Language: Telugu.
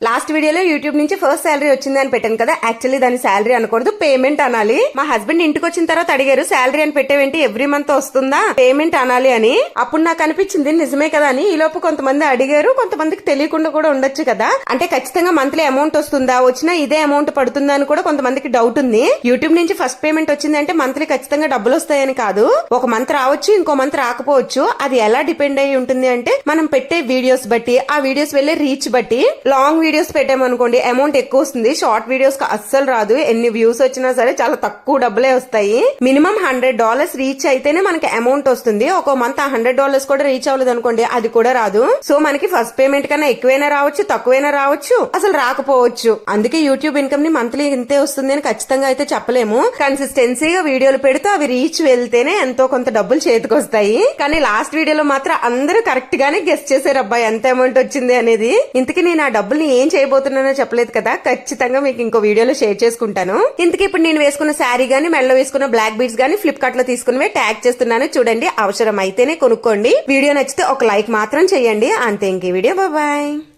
last లాస్ట్ వీడియోలో యూట్యూబ్ నుంచి ఫస్ట్ శాలరీ వచ్చింది అని పెట్టాను కదా. యాక్చువల్లీ దాని శాలరీ అనకూడదు పేమెంట్ అనాలి. మా హస్బెండ్ ఇంటికి వచ్చిన తర్వాత అడిగారు శాలరీ అని పెట్టేవేంటి? ఎవ్రీ మంత్ వస్తుందా? పేమెంట్ అనాలి అని. అప్పుడు నాకు అనిపించింది నిజమే కదా అని. ఈ లోపు కొంతమంది అడిగారు కొంతమందికి తెలియకుండా కూడా ఉండొచ్చు కదా. అంటే ఖచ్చితంగా మంత్లీ అమౌంట్ వస్తుందా? వచ్చినా ఇదే అమౌంట్ పడుతుందా అని కూడా కొంతమందికి డౌట్ ఉంది. యూట్యూబ్ నుంచి ఫస్ట్ పేమెంట్ వచ్చింది అంటే మంత్లీ ఖచ్చితంగా డబ్బులు వస్తాయని కాదు. ఒక మంత్ రావచ్చు ఇంకో మంత్ రాకపోవచ్చు. అది ఎలా డిపెండ్ అయి ఉంటుంది అంటే మనం పెట్టే వీడియోస్ బట్టి ఆ వీడియోస్ వెళ్ళే రీచ్ బట్టి లాంగ్ వీడియోస్ పెట్టామనుకోండి అమౌంట్ ఎక్కువ వస్తుంది. షార్ట్ వీడియోస్కి అస్సలు రాదు. ఎన్ని వ్యూస్ వచ్చినా సరే చాలా తక్కువ డబ్బులే వస్తాయి. మినిమం హండ్రెడ్ డాలర్స్ రీచ్ అయితేనే మనకి అమౌంట్ వస్తుంది. ఒక మంత్ ఆ హండ్రెడ్ డాలర్స్ కూడా రీచ్ అవ్వలేదు అనుకోండి అది కూడా రాదు. సో మనకి ఫస్ట్ పేమెంట్ కన్నా ఎక్కువైనా రావచ్చు తక్కువైనా రావచ్చు అసలు రాకపోవచ్చు. అందుకే యూట్యూబ్ ఇన్కమ్ని మంత్లీ ఇంతే వస్తుంది అని ఖచ్చితంగా అయితే చెప్పలేము. కన్సిస్టెన్సీగా వీడియోలు పెడితే అవి రీచ్ వెళ్తేనే ఎంతో కొంత డబ్బులు చేతికి వస్తాయి. కానీ లాస్ట్ వీడియోలో మాత్రం అందరూ కరెక్ట్ గానే గెస్ట్ చేశారు అబ్బాయి ఎంత అమౌంట్ వచ్చింది అనేది. ఇంతకీ నేను ఆ డబ్బుల్ని ఏం చేయబోతున్నానో చెప్పలేదు కదా. ఖచ్చితంగా మీకు ఇంకో వీడియోలో షేర్ చేసుకుంటాను. ఇంతకీ ఇప్పుడు నేను వేసుకున్న శారీ గానీ మెడలో వేసుకున్న బ్లాక్ బీడ్స్ గానీ ఫ్లిప్కార్ట్లో తీసుకున్నవే ట్యాగ్ చేస్తున్నాను. చూడండి అవసరం అయితేనే కొనుక్కోండి. వీడియో నచ్చితే ఒక లైక్ మాత్రం చేయండి. అంతే ఇంక వీడియో. బాయ్